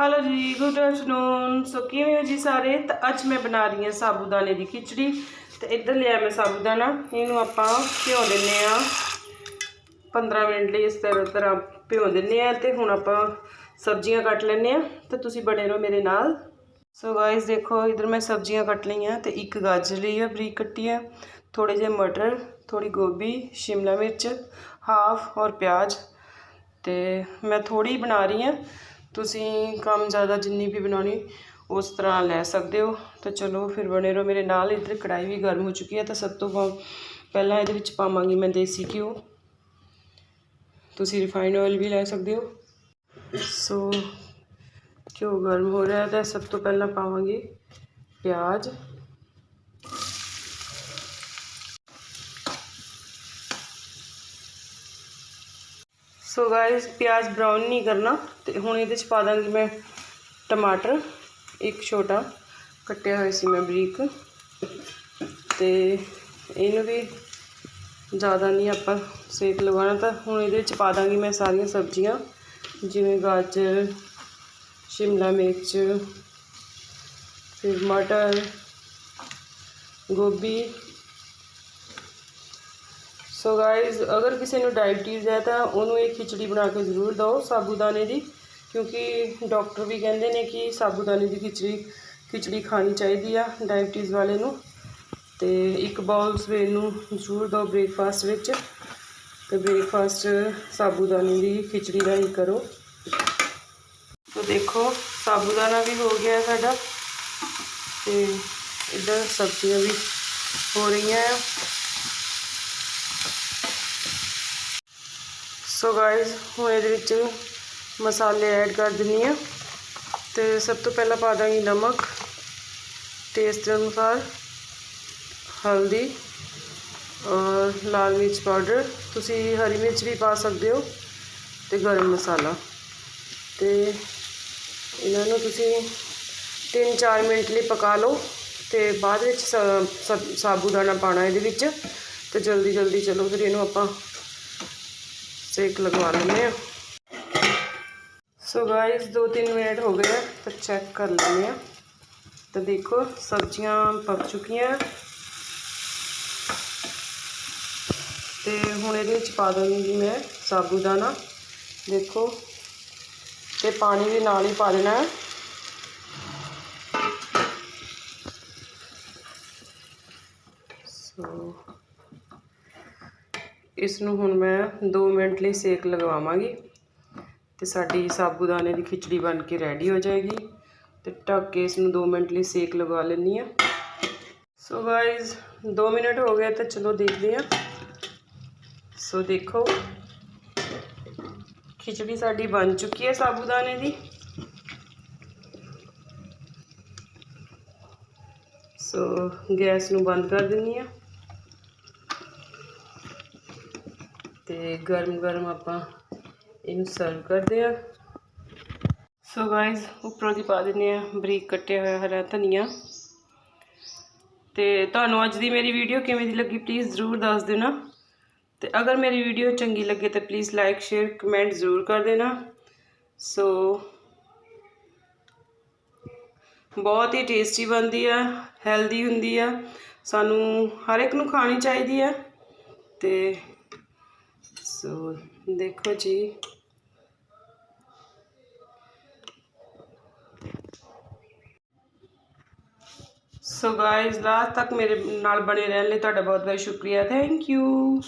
Hello ਜੀ good afternoon ਸੋ ਕਿਵੇਂ ਹੋ ਜੀ ਸਾਰੇ? ਤਾਂ ਅੱਜ ਮੈਂ ਬਣਾ ਰਹੀ ਹਾਂ ਸਾਬੂਦਾਨੇ ਦੀ ਖਿਚੜੀ। ਤੇ ਇੱਧਰ ਲਿਆ ਮੈਂ ਸਾਬੂਦਾਨਾ। ਇਹਨੂੰ ਆਪਾਂ ਭਿਓ ਦਿੰਨੇ ਆ 15 ਮਿੰਟ ਲਈ ਇਸ ਤਰ੍ਹਾਂ ਤਰ੍ਹਾਂ ਭਿਓ ਦਿੰਨੇ ਆ ਤੇ ਹੁਣ ਆਪਾਂ ਸਬਜ਼ੀਆਂ ਕੱਟ ਲੈਨੇ ਆ ਤੇ ਤੁਸੀਂ ਬਣੇ ਰਹੋ ਮੇਰੇ ਨਾਲ। ਸੋ ਗਾਇਸ ਦੇਖੋ, ਇਧਰ ਮੈਂ ਸਬਜ਼ੀਆਂ ਕੱਟ ਲਈਆਂ। ਤੇ ਇੱਕ ਗਾਜਰ ਲਈ ਆ ਬਰੀਕ ਕੱਟੀ ਆ। ਥੋੜੇ ਜਿਹੇ ਮਟਰ ਥੋੜੀ ਗੋਭੀ, ਸ਼ਿਮਲਾ ਮਿਰਚ, ਹਾਫ ਔਰ ਪਿਆਜ਼। ਤੇ ਮੈਂ ਥੋੜੀ ਬਣਾ ਰਹੀ ਹਾਂ। ਤੁਸੀਂ ਕੰਮ ਜ਼ਿਆਦਾ ਜਿੰਨੀ ਵੀ ਬਣਾਉਣੀ, ਉਸ ਤਰ੍ਹਾਂ ਲੈ ਸਕਦੇ ਹੋ। ਤਾਂ ਚਲੋ ਫਿਰ ਬਣੇ ਰਹੋ ਮੇਰੇ ਨਾਲ, ਇੱਧਰ ਕੜਾਈ ਵੀ ਗਰਮ ਹੋ ਚੁੱਕੀ ਹੈ। ਤਾਂ ਸਭ ਤੋਂ ਪਹਿਲਾਂ ਇਹਦੇ ਵਿੱਚ ਪਾਵਾਂਗੀ ਮੈਂ ਦੇਸੀ ਘਿਓ। ਤੁਸੀਂ ਰਿਫਾਈਨ ਆਇਲ ਵੀ ਲੈ ਸਕਦੇ ਹੋ। ਸੋ ਘਿਓ ਗਰਮ ਹੋ ਰਿਹਾ ਹੈ ਤਾਂ ਸਭ ਤੋਂ ਪਹਿਲਾਂ ਪਾਵਾਂਗੀ ਪਿਆਜ਼। ਸੋ ਗਾਇਸ ਪਿਆਜ਼ ਬਰਾਊਨ ਨਹੀਂ ਕਰਨਾ ਤੇ ਹੁਣ ਇਹਦੇ ਚ ਪਾ ਦਾਂਗੀ ਮੈਂ ਟਮਾਟਰ, ਇੱਕ ਛੋਟਾ ਕੱਟਿਆ ਹੋਇਆ ਸੀ ਮੈਂ ਬਰੀਕ। ਤੇ ਇਹਨੂੰ ਵੀ ਜ਼ਿਆਦਾ ਨਹੀਂ ਆਪਾਂ ਸੇਕ ਲਗਾਉਣਾ ਤਾਂ ਹੁਣ ਇਹਦੇ ਵਿੱਚ ਪਾ ਦਾਂਗੀ ਮੈਂ ਸਾਰੀਆਂ ਸਬਜ਼ੀਆਂ, ਜਿਵੇਂ ਗਾਜਰ, ਸ਼ਿਮਲਾ ਮਿਰਚ, ਫਿਰ ਮਟਰ, ਗੋਭੀ। ਸੋ ਗਾਇਜ਼ ਅਗਰ ਕਿਸੇ ਨੂੰ ਡਾਇਬਟੀਜ਼ ਹੈ ਤਾਂ ਉਹਨੂੰ ਇਹ ਖਿਚੜੀ ਬਣਾ ਕੇ ਜ਼ਰੂਰ ਦਿਓ ਸਾਬੂਦਾਨੇ ਦੀ, ਕਿਉਂਕਿ ਡਾਕਟਰ ਵੀ ਕਹਿੰਦੇ ਨੇ ਕਿ ਸਾਬੂਦਾਨੇ ਦੀ ਖਿਚੜੀ ਖਿਚੜੀ ਖਾਣੀ ਚਾਹੀਦੀ ਆ ਡਾਇਬਟੀਜ਼ ਵਾਲੇ ਨੂੰ। ਤੇ ਇੱਕ ਬਾਉਲ ਸਵੇਰ ਨੂੰ ਜ਼ਰੂਰ ਦਿਓ ਬ੍ਰੇਕਫਾਸਟ ਵਿੱਚ। ਤੇ ਬ੍ਰੇਕਫਾਸਟ ਸਾਬੂਦਾਨੇ ਦੀ ਖਿਚੜੀ ਦਾ ਹੀ ਕਰੋ। ਤੋ ਦੇਖੋ, ਸਾਬੂਦਾਨਾ ਵੀ ਹੋ ਗਿਆ ਸਾਡਾ। ਤੇ ਇੱਧਰ ਸਬਜ਼ੀਆਂ ਵੀ ਹੋ ਰਹੀਆਂ ਆ। ਸੋ ਗਾਇਜ਼ ਹੁਣ ਇਹਦੇ ਵਿੱਚ ਮਸਾਲੇ ਐਡ ਕਰ ਦਿੰਨੀ ਆ। ਤੇ ਸਭ ਤੋਂ ਪਹਿਲਾਂ ਪਾ ਦਾਂਗੀ ਨਮਕ ਟੇਸਟ ਅਨੁਸਾਰ ਹਲਦੀ ਔਰ ਲਾਲ ਮਿਰਚ ਪਾਊਡਰ ਤੁਸੀਂ ਹਰੀ ਮਿਰਚ ਵੀ ਪਾ ਸਕਦੇ ਹੋ ਤੇ ਗਰਮ ਮਸਾਲਾ। ਤੇ ਇਹਨਾਂ ਨੂੰ ਤੁਸੀਂ 3-4 ਮਿੰਟ ਲਈ ਪਕਾ ਲਓ ਤੇ ਬਾਅਦ ਵਿੱਚ ਸ- ਸਬ- ਸਾਬੂਦਾਨਾ ਪਾਣਾ ਇਹਦੇ ਵਿੱਚ। ਤੇ ਜਲਦੀ ਜਲਦੀ ਚਲੋ ਫਿਰ ਇਹਨੂੰ ਆਪਾਂ ਸੇਕ ਲਗਵਾ ਲੈਂਦੇ ਆ ਸੋ ਗਾਇਸ 2-3 ਮਿੰਟ ਹੋ ਗਏ ਆ, ਤਾਂ ਚੈੱਕ ਕਰ ਲੈਂਦੇ ਆ ਤਾਂ ਦੇਖੋ, ਸਬਜ਼ੀਆਂ ਪੱਕ ਚੁੱਕੀਆਂ। ਤੇ ਹੁਣ ਇਹਦੇ ਵਿੱਚ ਪਾ ਦਾਂਗੀ ਮੈਂ ਸਾਬੂਦਾਨਾ ਦੇਖੋ, ਤੇ ਪਾਣੀ ਵੀ ਨਾਲ ਹੀ ਪਾ ਦੇਣਾ। ਸੋ ਇਸ ਨੂੰ ਹੁਣ ਮੈਂ 2 ਮਿੰਟ ਲਈ ਸੇਕ ਲਗਵਾਵਾਂਗੀ ਤੇ ਸਾਡੀ ਸਾਬੂਦਾਨੇ ਦੀ ਖਿਚੜੀ ਬਣ ਕੇ ਰੈਡੀ ਹੋ ਜਾਏਗੀ ਤੇ ਢੱਕ ਕੇ ਇਸ ਨੂੰ 2 ਮਿੰਟ ਲਈ ਸੇਕ ਲਗਵਾ ਲੈਣੀ ਆ ਸੋ ਗਾਇਜ਼ 2 ਮਿੰਟ ਹੋ ਗਏ ਤਾਂ ਚਲੋ ਦੇਖਦੇ ਆ ਸੋ ਦੇਖੋ, ਖਿਚੜੀ ਸਾਡੀ ਬਣ ਚੁੱਕੀ ਹੈ ਸਾਬੂਦਾਨੇ ਦੀ। ਸੋ ਗੈਸ ਨੂੰ ਬੰਦ ਕਰ ਦਿੰਨੀ ਆ ਤੇ ਗਰਮ ਗਰਮ ਆਪਾਂ ਇਹਨੂੰ ਸਰਵ ਕਰਦੇ ਆ ਸੋ ਗਾਇਜ਼ ਉੱਪਰੋਂ ਦੀ ਪਾ ਦਿੰਨੇ ਆ ਬਰੀਕ ਕੱਟਿਆ ਹੋਇਆ ਹਰਾ ਧਨੀਆ। ਤੇ ਤੁਹਾਨੂੰ ਅੱਜ ਦੀ ਮੇਰੀ ਵੀਡੀਓ ਕਿਵੇਂ ਦੀ ਲੱਗੀ ਪਲੀਜ਼ ਜ਼ਰੂਰ ਦੱਸ ਦੇਣਾ। ਤੇ ਅਗਰ ਮੇਰੀ ਵੀਡੀਓ ਚੰਗੀ ਲੱਗੇ ਤਾਂ ਪਲੀਜ਼ ਲਾਈਕ ਸ਼ੇਅਰ ਕਮੈਂਟ ਜ਼ਰੂਰ ਕਰ ਦੇਣਾ। ਸੋ ਬਹੁਤ ਹੀ ਟੇਸਟੀ ਬਣਦੀ ਆ ਹੈਲਦੀ ਹੁੰਦੀ ਆ। ਸਾਨੂੰ ਹਰ ਇੱਕ ਨੂੰ ਖਾਣੀ ਚਾਹੀਦੀ ਆ। ਤੇ ਸੋ ਦੇਖੋ ਜੀ ਸੋ ਗਾਇਜ਼ ਲਾਸਟ ਤੱਕ ਮੇਰੇ ਨਾਲ ਬਣੇ ਰਹਿਣ ਲਈ ਤੁਹਾਡਾ ਬਹੁਤ ਬਹੁਤ ਸ਼ੁਕਰੀਆ ਥੈਂਕ ਯੂ